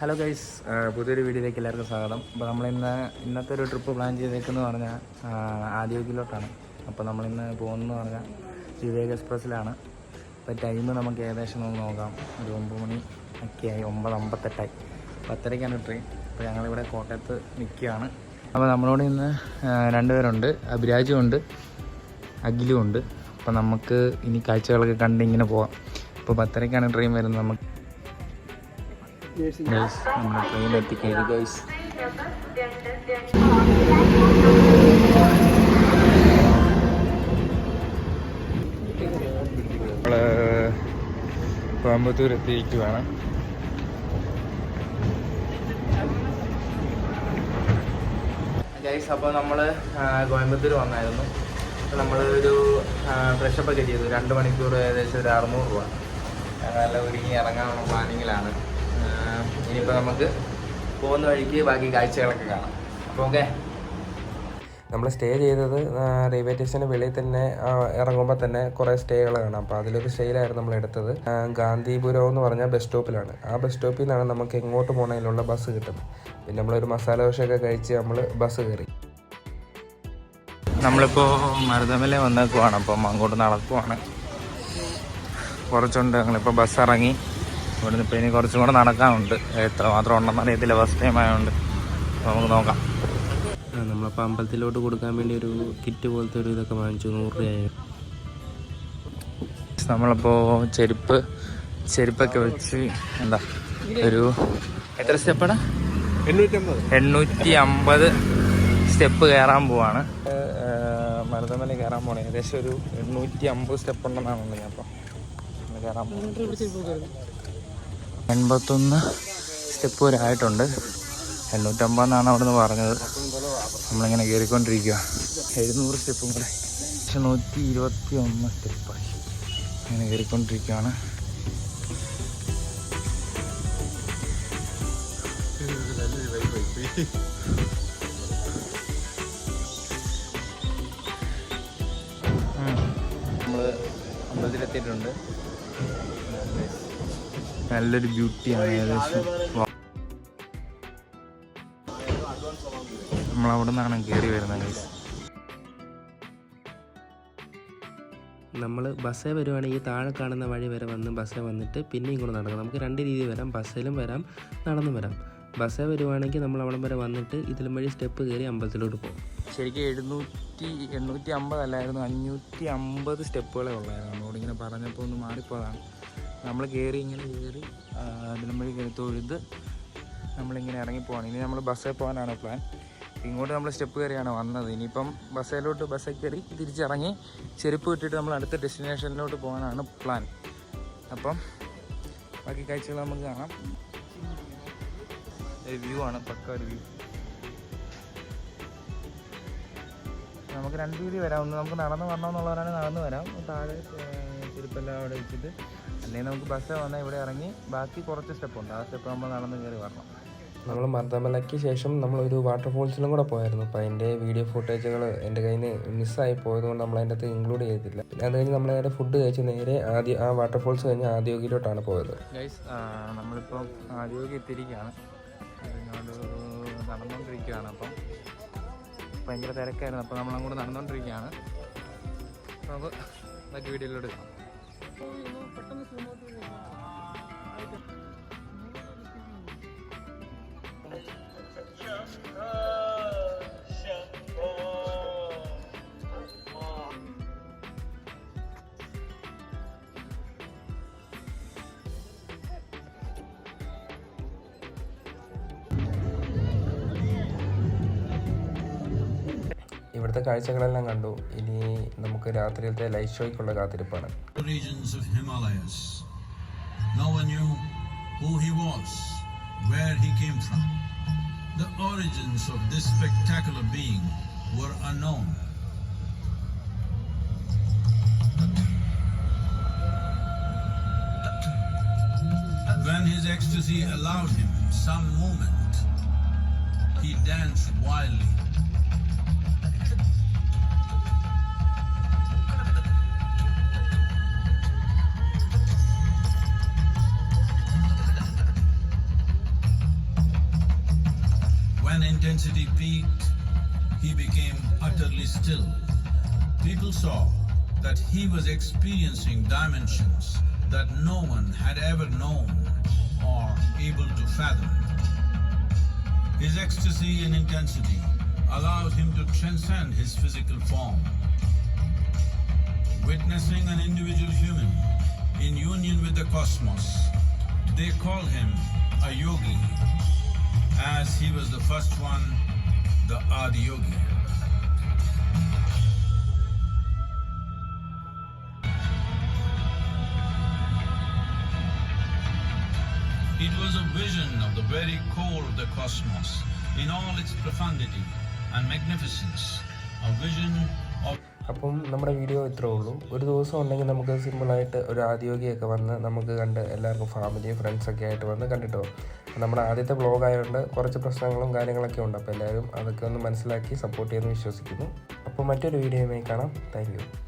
Hello guys പുതിയൊരു വീഡിയോയിലേക്ക് എല്ലാവർക്കും സ്വാഗതം. അപ്പോൾ നമ്മളിന്ന് ഇന്നത്തെ ഒരു ട്രിപ്പ് പ്ലാൻ ചെയ്തേക്കെന്ന് പറഞ്ഞാൽ ആദ്യോഗിലോട്ടാണ് അപ്പോൾ നമ്മളിന്ന് പോകുന്നതെന്ന് പറഞ്ഞാൽ വിവേക് എക്സ്പ്രസ്സിലാണ്. അപ്പോൾ ടൈം നമുക്ക് ഏകദേശം ഒന്ന് നോക്കാം. ഒരു ഒമ്പത് മണി ഒക്കെ ആയി ഒമ്പത് അമ്പത്തെട്ടായി. പത്തരയ്ക്കാണ് ട്രെയിൻ അപ്പോൾ ഞങ്ങളിവിടെ കോട്ടയത്ത് നിൽക്കുകയാണ്. അപ്പോൾ നമ്മളോട് ഇന്ന് രണ്ടുപേരുണ്ട്. അഭിരാജും ഉണ്ട് അഖിലും ഉണ്ട്. അപ്പോൾ നമുക്ക് ഇനി കാഴ്ചകളൊക്കെ കണ്ട് ഇങ്ങനെ പോവാം. അപ്പോൾ പത്തരയ്ക്കാണ് ട്രെയിൻ വരുന്നത് നമുക്ക്. ഗൈസ് നമ്മുടെ ട്രെയിൻ എത്തിക്കഴിഞ്ഞു ഗൈസ് നമ്മൾ കോയമ്പത്തൂർ എത്തിയിരിക്കുവാണ് ഗൈസ് അപ്പോൾ നമ്മൾ കോയമ്പത്തൂർ വന്നായിരുന്നു. അപ്പോൾ നമ്മൾ ഒരു ഫ്രഷപ്പ് ഒക്കെ ചെയ്തു. രണ്ട് മണിക്കൂർ ഏകദേശം ഒരു അറുന്നൂറ് രൂപ. നല്ല ഒരുങ്ങി ഇറങ്ങാനുള്ള പ്ലാനിങ്ങിലാണ് ഇനിയിപ്പോൾ നമുക്ക് പോകുന്ന വഴിക്ക് ബാക്കി കാഴ്ചകളൊക്കെ കാണാം. അപ്പോൾ ഓക്കെ. നമ്മൾ സ്റ്റേ ചെയ്തത് റെയിൽവേ സ്റ്റേഷന് വെളിയിൽ തന്നെ ഇറങ്ങുമ്പോൾ തന്നെ കുറേ സ്റ്റേകൾ കാണാം. അപ്പോൾ അതിലൊരു സ്റ്റേയിലായിരുന്നു നമ്മൾ എടുത്തത്. ഗാന്ധിപുരം എന്ന് പറഞ്ഞ ബസ് സ്റ്റോപ്പിലാണ്. ആ ബസ് സ്റ്റോപ്പിൽ നിന്നാണ് നമുക്ക് എങ്ങോട്ട് പോകണതിലുള്ള ബസ് കിട്ടുന്നത്. പിന്നെ നമ്മളൊരു മസാല ദോശയൊക്കെ കഴിച്ച് നമ്മൾ ബസ് കയറി. നമ്മളിപ്പോൾ മരുതമല വന്നേക്കുവാണ് അപ്പം അങ്ങോട്ട് നടക്കുവാണ്. കുറച്ചുണ്ട്. ഞങ്ങളിപ്പോൾ ബസ് ഇറങ്ങി. ഇവിടുന്ന് ഇപ്പോൾ ഇനി കുറച്ചും കൂടെ നടക്കാനുണ്ട്. എത്ര മാത്രം ഉണ്ടെന്ന് അറിയത്തില്ല. ഫസ്റ്റ് ടൈം ആയതുകൊണ്ട് അപ്പോൾ നമുക്ക് നോക്കാം. നമ്മളപ്പോൾ അമ്പലത്തിലോട്ട് കൊടുക്കാൻ വേണ്ടി ഒരു കിറ്റ് പോലത്തെ ഒരു ഇതൊക്കെ വാങ്ങിച്ചു. നൂറ് രൂപയായി. നമ്മളിപ്പോൾ ചെരുപ്പ് ചെരുപ്പൊക്കെ വെച്ച് എന്താ ഒരു എത്ര സ്റ്റെപ്പാണ് എണ്ണൂറ്റി അമ്പത് സ്റ്റെപ്പ് കയറാൻ പോവാണ്. മരുതമല കയറാൻ പോണേ ഏകദേശം ഒരു എണ്ണൂറ്റി അമ്പത് സ്റ്റെപ്പ് ഉണ്ടെന്നാണ് ഞാൻ അപ്പം കയറാൻ പോകുന്നത് എൺപത്തൊന്ന് സ്റ്റെപ്പ് വരെ ആയിട്ടുണ്ട് എണ്ണൂറ്റമ്പതെന്നാണ് അവിടെ നിന്ന് പറഞ്ഞത്. നമ്മളിങ്ങനെ കയറിക്കൊണ്ടിരിക്കുക എഴുന്നൂറ് സ്റ്റെപ്പും കൂടെ. പക്ഷെ നൂറ്റി ഇരുപത്തി ഒന്ന് സ്റ്റെപ്പായി അങ്ങനെ കയറിക്കൊണ്ടിരിക്കുകയാണ് നമ്മൾ അമ്പലത്തിലെത്തിയിട്ടുണ്ട്. നല്ലൊരു ബ്യൂട്ടിയാണ് ഏകദേശം. നമ്മൾ അവിടെ നിന്നാണ് കയറി വരുന്നത് ഗൈസ് നമ്മൾ ബസ്സേ വരുവാണെങ്കിൽ താഴെ കാണുന്ന വഴി വരെ വന്ന് ബസ്സേ വന്നിട്ട് പിന്നെ ഇങ്ങോട്ട് നടക്കാം നമുക്ക് രണ്ട് രീതിയിൽ വരാം. ബസ്സിലും വരാം നടന്നും വരാം. ബസ്സേ വരുവാണെങ്കിൽ നമ്മൾ അവിടം വരെ വന്നിട്ട് ഇതിലും വഴി സ്റ്റെപ്പ് കയറി അമ്പലത്തിലോട്ട് പോകും ശരിക്കും എഴുന്നൂറ്റി എണ്ണൂറ്റി അമ്പതല്ലായിരുന്നു അഞ്ഞൂറ്റി അമ്പത് സ്റ്റെപ്പുകളെ ഉള്ളായിരുന്നു. നമ്മളോട് ഇങ്ങനെ പറഞ്ഞപ്പോൾ ഒന്ന് മാറിപ്പോയതാണ്. നമ്മൾ കയറി ഇങ്ങനെ കയറി അതിലുമ്പഴി കയറി തൊഴുത് നമ്മളിങ്ങനെ ഇറങ്ങിപ്പോവാണ് ഇനി നമ്മൾ ബസ്സിൽ പോകാനാണ് പ്ലാൻ ഇങ്ങോട്ട് നമ്മൾ സ്റ്റെപ്പ് കയറിയാണ് വന്നത്. ഇനിയിപ്പം ബസ്സിലോട്ട് ബസ്സിൽ കയറി തിരിച്ചിറങ്ങി ചെരുപ്പ് ഇട്ടിട്ട് നമ്മൾ അടുത്ത ഡെസ്റ്റിനേഷനിലോട്ട് പോകാനാണ് പ്ലാൻ അപ്പം ബാക്കി കാഴ്ചകൾ നമുക്ക് കാണാം. വ്യൂ ആണ് പക്ക ഒരു വ്യൂ നമുക്ക് രണ്ട് രീതി വരാം. ഒന്ന് നമുക്ക് നടന്ന് വരണമെന്നുള്ളവരാണെങ്കിൽ നടന്ന് വരാം. താഴെ ചെരുപ്പെല്ലാം അവിടെ വെച്ചിട്ട് അല്ലെങ്കിൽ നമുക്ക് ബസ് വന്നാൽ ഇവിടെ ഇറങ്ങി ബാക്കി കുറച്ച് സ്റ്റെപ്പ് ഉണ്ട്. ആ സ്റ്റെപ്പ് നമ്മൾ നടന്ന് കയറി വരണം. നമ്മൾ മർദ്ദമലയ്ക്ക് ശേഷം നമ്മൾ നമ്മളൊരു വാട്ടർഫോൾസിലും കൂടെ പോയായിരുന്നു. അപ്പോൾ അതിന്റെ വീഡിയോ ഫുട്ടേജുകൾ എന്റെ കയ്യിൽ നിന്ന് മിസ്സായി പോയതുകൊണ്ട് നമ്മൾ അതിന്റെ അകത്ത് ഇൻക്ലൂഡ് ചെയ്തില്ല. പിന്നെ അത് കഴിഞ്ഞ് നമ്മൾ നേരെ ഫുഡ് കഴിച്ച് നേരെ ആദ്യം ആ വാട്ടർഫോൾസ് കഴിഞ്ഞ് ആദ്യോഗിലോട്ടാണ് പോയത്. ഗൈസ് നമ്മളിപ്പോൾ ആദ്യോഗി എത്തിയിരിക്കുകയാണ്. നടന്നുകൊണ്ടിരിക്കുകയാണ് അപ്പം. ഭയങ്കര തിരക്കായിരുന്നു. അപ്പോൾ നമ്മളങ്ങോട്ട് നടന്നുകൊണ്ടിരിക്കുകയാണ് അപ്പോൾ നമുക്ക് ബാക്കി വീഡിയോയിലോട്ട് കാണാം. Just ഇവിടുത്തെ കാഴ്ചകളെല്ലാം കണ്ടു ഇനി നമുക്ക് രാത്രിയിലത്തെ ലൈറ്റ് ഷോയ്ക്കുള്ള കാത്തിരിപ്പാണ്. The origins of this spectacular being were unknown. When his ecstasy allowed him some moment, he danced wildly. And intensity peaked, he became utterly still. People saw that he was experiencing dimensions that no one had ever known or able to fathom. His ecstasy and intensity allowed him to transcend his physical form. Witnessing an individual human in union with the cosmos, they call him a yogi, as he was the first one, the Adi Yogi. It was a vision of the very core of the cosmos in all its profundity and magnificence, a vision of അപ്പം നമ്മുടെ video ഇത്രേ ഉള്ളൂ ഒരു ദിവസം ഉണ്ടെങ്കിൽ നമുക്ക് സിമ്പിളായിട്ട് ഒരു ആദ്യോഗിയൊക്കെ വന്ന് നമുക്ക് കണ്ട് എല്ലാവർക്കും ഫാമിലി ഫ്രണ്ട്സൊക്കെ ആയിട്ട് വന്ന് കണ്ടിട്ട് നമ്മുടെ ആദ്യത്തെ ബ്ലോഗ് ആയതുകൊണ്ട് കുറച്ച് പ്രശ്നങ്ങളും കാര്യങ്ങളൊക്കെ ഉണ്ട്. അപ്പോൾ എല്ലാവരും അതൊക്കെ ഒന്ന് മനസ്സിലാക്കി സപ്പോർട്ട് ചെയ്യുമെന്ന് വിശ്വസിക്കുന്നു. അപ്പോൾ മറ്റൊരു വീഡിയോയുമായി കാണാം. താങ്ക്